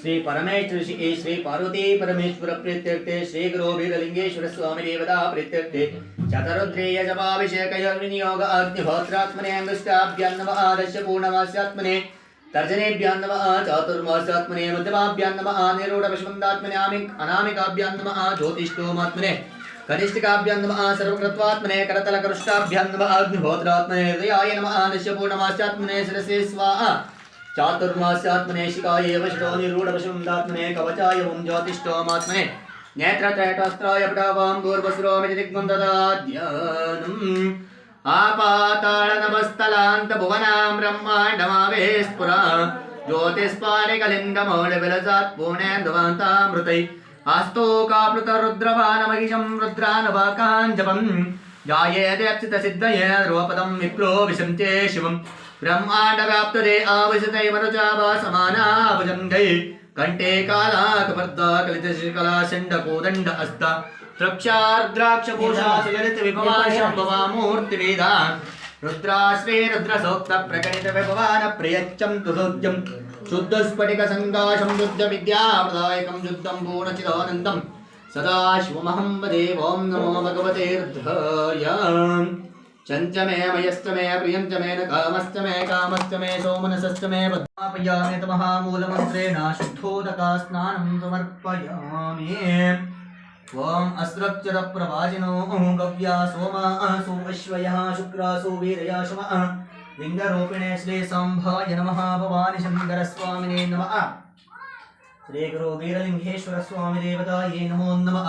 श्री परमेश्वर श्री पार्वती परमेश्वर प्रीत्यर्थे श्री गुरु वीरलिंगेश्वर स्वामी देवता प्रीत्यर्थे चतरुद्रेय जपाभिषेकयोर्विनियोग अग्निहोत्रात्मने अंगुष्टाभ्यान्नव आदस्य पूर्णमास्यात्मने तर्जनेभ्यान्नव चातुर्मास्यात्मने मध्यमाभ्यान्नव निरूढपशुबन्धात्मने आमिक अनामिकाभ्यान्नव ज्योतिष्ठोमात्मने कनिष्ठिकाभ्यान्नव सर्वकृत्वात्मने करतलकरुष्टाभ्यान्नव अग्निहोत्रात्मने हृदयाय नमः पूर्णमास्यात्मने शिरसे स्वाहा चातुर्मास्यात्मने शिकाय वशितो निरूढपशुबन्धात्मने कवचाय ओं ज्योतिष्ठोमात्मने। नेत्रत्रयटस्त्राय पटावां गौर्वसुरोमिति दिग्मं ददाद्यानम् आपाताळनभस्थलान्तभुवनां ब्रह्माण्डमावे स्फुरा ज्योतिस्पारिकलिङ्गमौलिविलसात् पूर्णेन्दुवान्तामृतै आस्तोकाप्लुतरुद्रवानमहिषं रुद्रानवाकाञ्जपम् जायेदेप्सितसिद्धये रूपदं विप्रो विशन्ते शिवम्। ब्रह्माण्डव्याप्तदे आवसितै मनुजावा कण्ठे कालाकपर्दा कलितशिकला षण्डकोदण्ड अस्त द्रक्षार्द्राक्षभूषा सुललित विभवा शम्भवा मूर्तिवेदा रुद्राश्री रुद्रसोक्त प्रकटित विभवान प्रियच्चं तु सोद्यं शुद्धस्फटिक सङ्काशं शुद्ध पूर्णचिदानन्दं सदा शिवमहं वदे, ॐ नमो भगवते रुद्राय चञ्च मे मयश्च मे प्रियञ्च मे न कामश्च मे कामश्च मे सोमनसश्च मे पद्मापयामि तमः मूलमन्त्रेण शुद्धोदका स्नानं समर्पयामि। ॐ अस्रच्चरप्रवाजिनो गव्या सोमा सो अश्वयः शुक्रासो वीरयाशमः लिङ्गरूपिणे श्रीसम्भाय नमः। भवानि शङ्करस्वामिने नमः। श्रीगुरु वीरलिङ्गेश्वरस्वामि देवतायै नमो नमः।